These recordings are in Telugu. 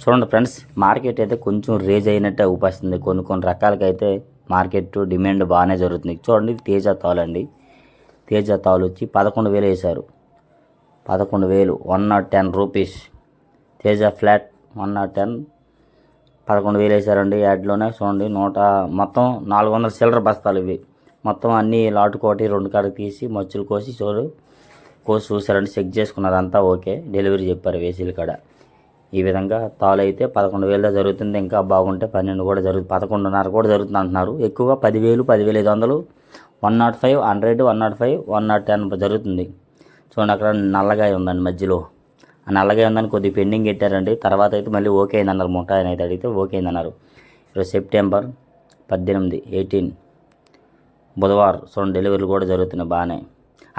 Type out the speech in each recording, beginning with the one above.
చూడండి ఫ్రెండ్స్ మార్కెట్ అయితే కొంచెం రేజ్ అయినట్టే ఊపేస్తుంది. కొన్ని కొన్ని రకాలకైతే మార్కెట్ డిమాండ్ బాగానే జరుగుతుంది. చూడండి తేజ తాలు అండి తేజ తాలు వచ్చి పదకొండు వేలు వేశారు. పదకొండు వేలు one nought ten rupees. Teja flat one nought ten పదకొండు వేలు వేశారండి. యాడ్లోనే చూడండి నూట మొత్తం నాలుగు వందల చిల్లర బస్తాలు ఇవి. మొత్తం అన్నీ లాటుకోటి రెండు కాడకు తీసి మచ్చులు కోసి చూడు కోసి చూసారండి చెక్ చేసుకున్నారు అంతా ఓకే. డెలివరీ చెప్పారు వేసీల కాడ. ఈ విధంగా తాలు అయితే పదకొండు వేలతో జరుగుతుంది ఇంకా బాగుంటే పన్నెండు కూడా జరుగుతుంది పదకొండున్నర కూడా జరుగుతుంది అంటున్నారు. ఎక్కువగా పదివేలు పదివేల ఐదు వందలు one nought five hundred one nought five one nought ten జరుగుతుంది. చూడండి అక్కడ నల్లగా ఉందండి మధ్యలో. ఆ నల్లగా ఉందని కొద్దిగా పెండింగ్ పెట్టారండి. తర్వాత అయితే మళ్ళీ ఓకే అయిందన్నారు ముఠా అని అయితే అడిగితే ఓకే అయిందన్నారు ఈరోజు సెప్టెంబర్ పద్దెనిమిది ఎయిటీన్ బుధవారం చూడండి డెలివరీలు కూడా జరుగుతున్నాయి బాగానే.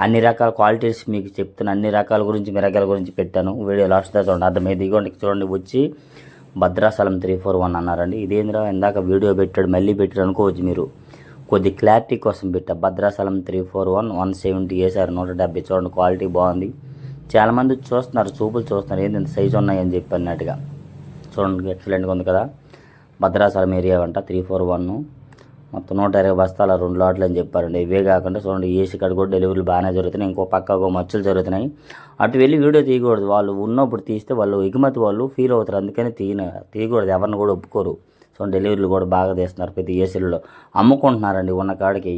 అన్ని రకాల క్వాలిటీస్ మీకు చెప్తున్న. అన్ని రకాల గురించి మిరకాయల గురించి పెట్టాను. వీడియో లాస్ట్ దాకా చూడండి. అర్థమైంది ఇదిగోండి చూడండి వచ్చి భద్రాచలం త్రీ ఫోర్ వన్ అన్నారండి. ఇదేంద్రా ఇందాక వీడియో పెట్టాడు మళ్ళీ పెట్టాడు అనుకోవచ్చు మీరు. కొద్ది క్లారిటీ కోసం పెట్టా. Bhadrachalam three four one one seventy వేసారు నూట డెబ్బై. చూడండి క్వాలిటీ బాగుంది. చాలామంది చూస్తున్నారు చూపులు చూస్తున్నారు. ఏంటి ఇంత సైజు ఉన్నాయని చెప్పి అన్నట్టుగా. చూడండి ఎక్సలెంట్గా ఉంది కదా. భద్రాచలం ఏరియా అంట త్రీ ఫోర్ వన్. మొత్తం నూట ఇరవై బస్తాల రెండు లాట్లు అని చెప్పారండి. ఇవే కాకుండా చూడండి ఏసీ కాడ కూడా డెలివరీలు బాగానే జరుగుతున్నాయి. ఇంకో పక్క మచ్చలు జరుగుతున్నాయి. అటు వెళ్ళి వీడియో తీయకూడదు. వాళ్ళు ఉన్నప్పుడు తీస్తే వాళ్ళు ఎగుమతి వాళ్ళు ఫీల్ అవుతారు. అందుకని తీయన. తీయకూడదు. ఎవరిని కూడా ఒప్పుకోరు. సో డెలివరీలు కూడా బాగా తీస్తున్నారు ప్రతి ఏసీలలో. అమ్ముకుంటున్నారండి ఉన్న కాడికి.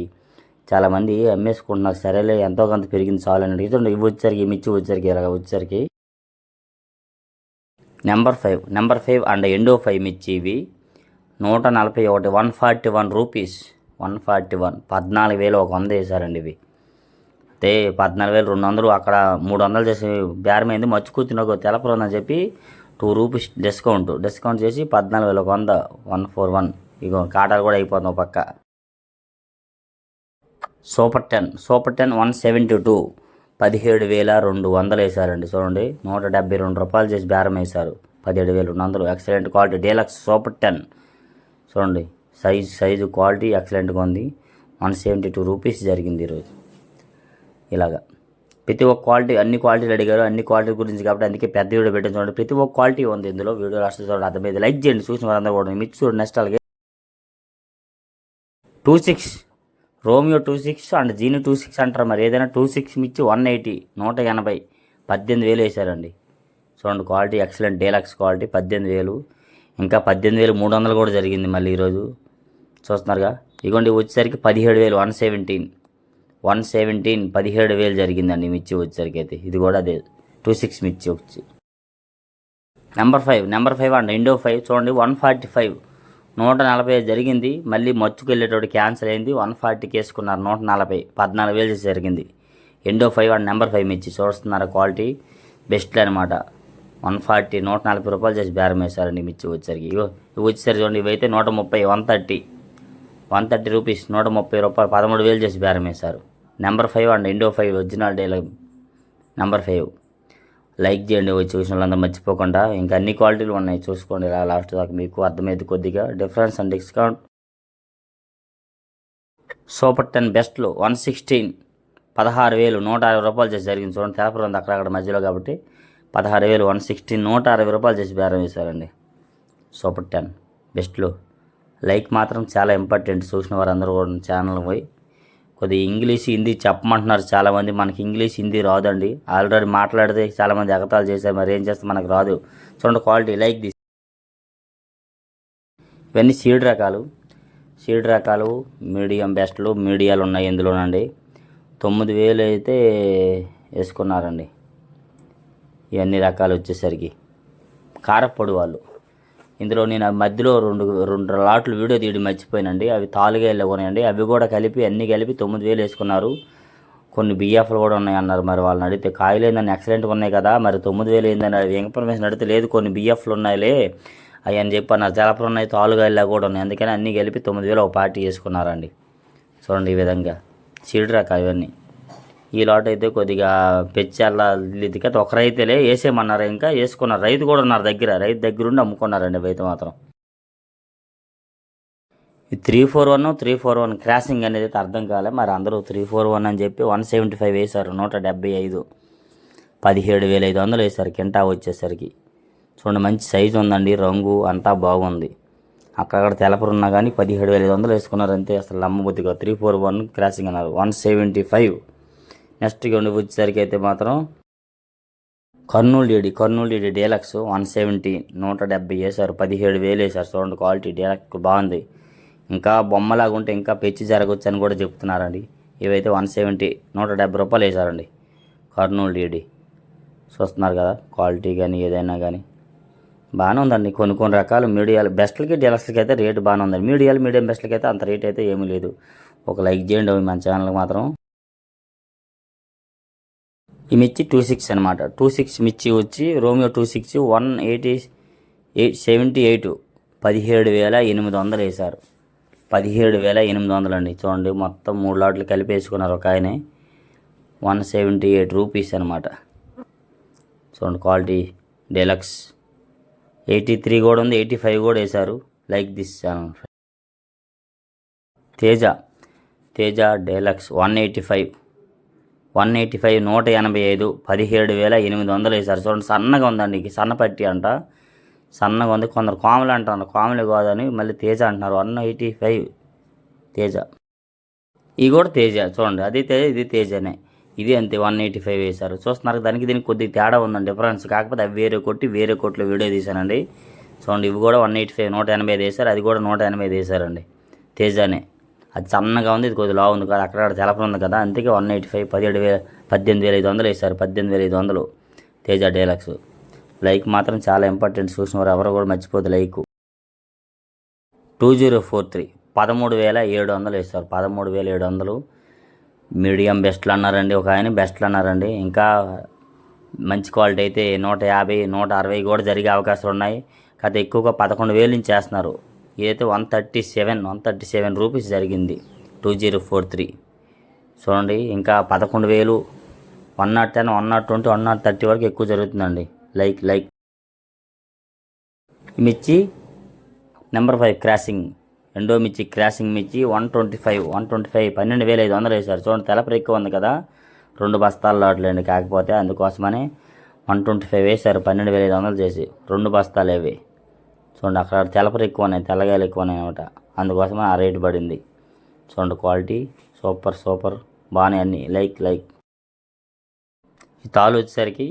చాలామంది అమ్మేసుకుంటున్నారు. సరేలే ఎంతో కొంత పెరిగింది చాలు అని చూడండి ఇవి వచ్చరికి మిర్చి వచ్చరికి ఇలాగ వచ్చరికి number five number five and Indo five మిర్చి ఇవి. నూట నలభై ఒకటి one forty one rupees. One forty one. పద్నాలుగు వేలు ఒక వంద వేశారండి ఇవి. అయితే పద్నాలుగు వేలు రెండు వందలు అక్కడ మూడు వందలు చేసి బేరమైంది మచ్చి కూర్చుని ఒక తెలపరుందని చెప్పి టూ రూపీస్ డిస్కౌంట్ డిస్కౌంట్ చేసి పద్నాలుగు వేలు ఒక వంద వన్ ఫోర్ వన్. ఇగో కాటాలు కూడా అయిపోతుంది ఒక పక్క. Super ten. Super ten one seventy two. పదిహేడు వేల రెండు వందలు వేశారండి. చూడండి నూట డెబ్బై రెండు రూపాయలు చేసి బేరం వేశారు. పదిహేడు వేలు రెండు వందలు. Excellent quality. Deluxe super ten. చూడండి సైజ్ సైజు క్వాలిటీ ఎక్సలెంట్గా ఉంది. వన్ సెవెంటీ టూ రూపీస్ జరిగింది ఈరోజు. ఇలాగా. ప్రతి ఒక్క క్వాలిటీ అన్ని క్వాలిటీలు అడిగారు అన్ని క్వాలిటీ గురించి కాబట్టి అందుకే పెద్ద వీడియో పెట్టిన చూడండి. ప్రతి ఒక్క క్వాలిటీ ఉంది ఇందులో. వీడియో రాష్ట్ర చూడండి అర్థమైంది లైక్ చేయండి చూసిన వారందరూ కూడా. మిక్స్ చూడండి నెక్స్ట్ అలాగే two six. Romeo two six and జీని two six అంటారు మరి. ఏదైనా టూ సిక్స్ మిచ్చి వన్ ఎయిటీ నూట ఎనభై పద్దెనిమిది వేలు వేశారండి. చూడండి క్వాలిటీ ఎక్సలెంట్ డీలక్స్ క్వాలిటీ పద్దెనిమిది వేలు. ఇంకా పద్దెనిమిది వేలు మూడు వందలు కూడా జరిగింది మళ్ళీ ఈరోజు. చూస్తున్నారుగా? ఇగోండి వచ్చేసరికి పదిహేడు వేలు వన్ సెవెంటీన్. వన్ సెవెంటీన్ పదిహేడు వేలు జరిగిందండి మిర్చి వచ్చేసరికి అయితే ఇది కూడా అదే. టూ సిక్స్ మిర్చి వచ్చి. నెంబర్ ఫైవ్ నెంబర్ ఫైవ్ అండి ఇండో ఫైవ్. చూడండి వన్ ఫార్టీ ఫైవ్. నూట నలభై జరిగింది. మళ్ళీ మచ్చుకు వెళ్ళేటోడు క్యాన్సిల్ అయింది. వన్ ఫార్టీకి వేసుకున్నారు నూట నలభై. పద్నాలుగు వేలు జరిగింది. Indo five and number five మిర్చి. చూస్తున్నారు క్వాలిటీ? బెస్ట్ అనమాట వన్ ఫార్టీ నూట నలభై రూపాయలు చేసి బేరం వేశారండి మిర్చి వచ్చేసరికి. ఇవి వచ్చేసరికి చూడండి ఇవైతే నూట ముప్పై one thirty. One thirty rupees నూట ముప్పై రూపాయలు పదమూడు వేలు చేసి బేరం వేశారు. Number five and Indo five original డేల number five. Like చేయండి వచ్చి చూసిన వాళ్ళందరూ మర్చిపోకుండా. ఇంకా అన్ని క్వాలిటీలు ఉన్నాయి చూసుకోండి. ఇలా లాస్ట్ దాకా మీకు అర్థమైంది కొద్దిగా difference and discount. Super ten బెస్ట్లో one sixteen పదహారు వేలు నూట అరవై రూపాయలు చేసి జరిగింది. చూడండి పేపర్ ఉంది అక్కడక్కడ మధ్యలో కాబట్టి. పదహారు వేలు వన్ సిక్స్టీ నూట అరవై రూపాయలు చేసి బేరం వేశారండి. Super ten. బెస్ట్లో లైక్ మాత్రం చాలా ఇంపార్టెంట్. చూసిన వారందరూ కూడా ఛానల్ పోయి. కొద్దిగా ఇంగ్లీష్ హిందీ చెప్పమంటున్నారు చాలామంది. మనకి ఇంగ్లీష్ హిందీ రాదండి. ఆల్రెడీ మాట్లాడితే చాలామంది ఎగతాలు చేశారు. మరి ఏం చేస్తే? మనకు రాదు. చూడండి క్వాలిటీ. లైక్ దిస్ ఇవన్నీ సీడ్ రకాలు. సీడ్ రకాలు మీడియం బెస్ట్లు మీడియాలు ఉన్నాయి ఇందులోనండి. తొమ్మిది వేలు అయితే వేసుకున్నారండి. ఇవన్నీ రకాలు వచ్చేసరికి కారపొడి వాళ్ళు. ఇందులో నేను మధ్యలో రెండు రెండు లాట్లు వీడియో తీయడం మర్చిపోయినండి. అవి తాలుగా వెళ్ళకున్నాయండి అవి కూడా కలిపి అన్నీ కలిపి తొమ్మిది వేలు వేసుకున్నారు. కొన్ని బిఎఫ్లు కూడా ఉన్నాయి అన్నారు మరి వాళ్ళని అడిగితే కాయలు ఏందని ఎక్సలెంట్గా ఉన్నాయి కదా మరి తొమ్మిది వేలు ఏందని అది ఇన్ఫర్మేషన్ అడిగితే లేదు కొన్ని బిఎఫ్లు ఉన్నాయిలే అవి అని చెప్పి అన్నారు. జలపలు ఉన్నాయి తాలుగా కూడా ఉన్నాయి. అందుకని అన్నీ కలిపి తొమ్మిది వేలు ఒక పార్టీ చేసుకున్నారండి చూడండి ఈ విధంగా. సీడ్ రకాలు ఇవన్నీ. ఈ లాట్ అయితే కొద్దిగా పెచ్చాల కదా ఒక రైతులే వేసేయమన్నారు ఇంకా వేసుకున్నారు. రైతు కూడా ఉన్నారు దగ్గర. రైతు దగ్గరుండి అమ్ముకున్నారండి అయితే మాత్రం. ఈ three four one three four one crossing అనేది అయితే అర్థం కాలే. మరి అందరూ త్రీ ఫోర్ వన్ అని చెప్పి వన్ సెవెంటీ ఫైవ్ వేశారు. నూట డెబ్బై ఐదు. పదిహేడు వేల ఐదు వందలు వేశారు. కింటా వచ్చేసరికి. చూడండి మంచి సైజు ఉందండి. రంగు అంతా బాగుంది. అక్కడక్కడ తెలపరున్నా కానీ పదిహేడు వేల ఐదు వందలు వేసుకున్నారు అంతే. అసలు నమ్మబుద్ధిగా త్రీ ఫోర్ వన్ క్రాసింగ్ అన్నారు. One seventy five. నెక్స్ట్ ఉండి వచ్చేసరికి అయితే మాత్రం Kurnool DD Kurnool DD deluxe one seventy నూట డెబ్బై వేశారు పదిహేడు వేలు వేశారు. చూడండి క్వాలిటీ డీలక్స్ బాగుంది. ఇంకా బొమ్మలాగా ఉంటే ఇంకా పెచ్చి జరగవచ్చు అని కూడా చెప్తున్నారండి. ఇవైతే వన్ సెవెంటీ నూట డెబ్బై రూపాయలు వేశారండి. కర్నూలు డీడీ చూస్తున్నారు కదా క్వాలిటీ కానీ ఏదైనా కానీ. బాగానే ఉందండి కొన్ని కొన్ని రకాలు మీడియాలు. బెస్ట్లకి డీలక్స్కి అయితే రేటు బాగానే ఉందండి. మీడియాలు మీడియం బెస్ట్లకి అయితే అంత రేట్ అయితే ఏమీ లేదు. ఒక లైక్ చేయండి అవి మన ఛానల్కి మాత్రం. ఈ మిర్చి టూ సిక్స్ అనమాట టూ సిక్స్ మిర్చి వచ్చి Romeo two six one eighty eight seventy eight పదిహేడు వేల ఎనిమిది వందలు వేశారు. పదిహేడు వేల ఎనిమిది వందలు అండి. చూడండి మొత్తం మూడు లాట్లు కలిపేసుకున్నారు ఒక ఆయనే. వన్ సెవెంటీ ఎయిట్ రూపీస్ అనమాట చూడండి క్వాలిటీ డీలక్స్ ఎయిటీ త్రీ కూడా ఉంది ఎయిటీ ఫైవ్ కూడా వేశారు. Like this channel Teja Teja deluxe one eighty five one eighty five నూట ఎనభై ఐదు పదిహేడు వేల ఎనిమిది వందలు వేశారు. చూడండి సన్నగా ఉందండి సన్న పట్టి అంట. సన్నగా ఉంది. కొందరు కాములు అంటారు కోమలు కాదని మళ్ళీ తేజ అంటున్నారు. One eighty five Teja. ఇది కూడా తేజ. చూడండి అది తేజ ఇది తేజనే. ఇది అంతే వన్ ఎయిటీ ఫైవ్ వేశారు. చూస్తున్నారు దానికి దీనికి కొద్దిగా తేడా ఉందండి డిఫరెన్స్. కాకపోతే అవి వేరే కొట్టి వేరే కొట్లో వీడియో తీశానండి. చూడండి ఇవి కూడా వన్ ఎయిటీ ఫైవ్ నూట ఎనభై ఐదు వేశారు. అది కూడా నూట ఎనభై ఐదు వేశారండి. తేజానే. అది సన్నగా ఉంది ఇది కొద్దిగా లావు ఉంది కదా. అక్కడ తెలప ఉంది కదా అందుకే వన్ ఎయిటీ ఫైవ్ పదిహేడు వేల పద్దెనిమిది వేల ఐదు వందలు వేశారు. పద్దెనిమిది వేల ఐదు వందలు. తేజ డైలాగ్స్ లైక్ మాత్రం చాలా ఇంపార్టెంట్. చూసిన వారు ఎవరు కూడా మర్చిపోదు like. Two zero four three. పదమూడు వేల ఏడు వందలు వేస్తారు పదమూడు వేల ఏడు వందలు. మీడియం బెస్ట్లు అన్నారండి. ఒక ఆయన బెస్ట్లు అన్నారండి. ఇంకా మంచి క్వాలిటీ అయితే నూట యాభై నూట అరవై కూడా జరిగే అవకాశాలు ఉన్నాయి. కాకపోతే ఎక్కువగా పదకొండు వేలు నుంచి చేస్తున్నారు. ఇదైతే one thirty seven one thirty seven rupees జరిగింది టూ జీరో ఫోర్ త్రీ. చూడండి ఇంకా పదకొండు వేలు one nought ten one nought twenty one nought thirty వరకు ఎక్కువ జరుగుతుందండి. Like like. మిర్చి నెంబర్ ఫైవ్ క్రాసింగ్ రెండో మిర్చి క్రాసింగ్ మిర్చి one twenty five one twenty five పన్నెండు వేల ఐదు వందలు వేశారు. చూడండి తెలపర ఎక్కువ ఉంది కదా రెండు బస్తాలు లాట్లేండి కాకపోతే అందుకోసమని వన్ ట్వంటీ ఫైవ్ వేశారు పన్నెండు వేల ఐదు వందలు చేసి. రెండు బస్తాలు అవి చూడండి అక్కడ తెలపరు ఎక్కువ ఉన్నాయి తెల్లగాయలు ఎక్కువనే అనమాట. అందుకోసమే ఆ రేటు పడింది. చూడండి క్వాలిటీ సూపర్ సూపర్. బాగానే అన్ని లైక్ లైక్. ఈ తాలు వచ్చేసరికి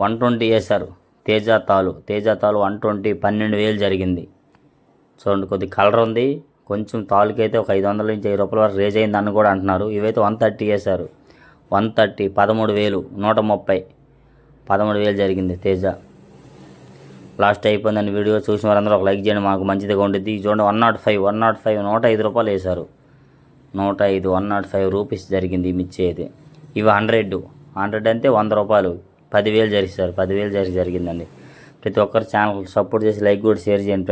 వన్ ట్వంటీ వేశారు. తేజ తాలు తేజ తాలు వన్ ట్వంటీ పన్నెండు వేలు జరిగింది. చూడండి కొద్ది కలర్ ఉంది. కొంచెం తాలుకైతే ఒక ఐదు వందల నుంచి వెయ్యి రూపాయల వరకు రేజ్ అయిందని కూడా అంటున్నారు. ఇవైతే వన్ థర్టీ వేశారు. వన్ థర్టీ పదమూడు వేలు నూట ముప్పై పదమూడు వేలు జరిగింది తేజ. లాస్ట్ అయిపోయిందని వీడియో. చూసిన వారందరూ ఒక లైక్ చేయండి మాకు మంచిదిగా ఉండేది చూడండి one nought five one nought five నూట ఐదు రూపాయలు వేశారు. నూట ఐదు వన్ నాట్ ఫైవ్ రూపీస్ జరిగింది మిచ్చేది మిర్చి అయితే. ఇవి హండ్రెడ్ హండ్రెడ్ అంటే వంద రూపాయలు. పదివేలు జరిగిస్తారు పదివేలు జరిగి జరిగిందండి. ప్రతి ఒక్కరు ఛానల్ సపోర్ట్ చేసి లైక్ కూడా షేర్ చేయండి.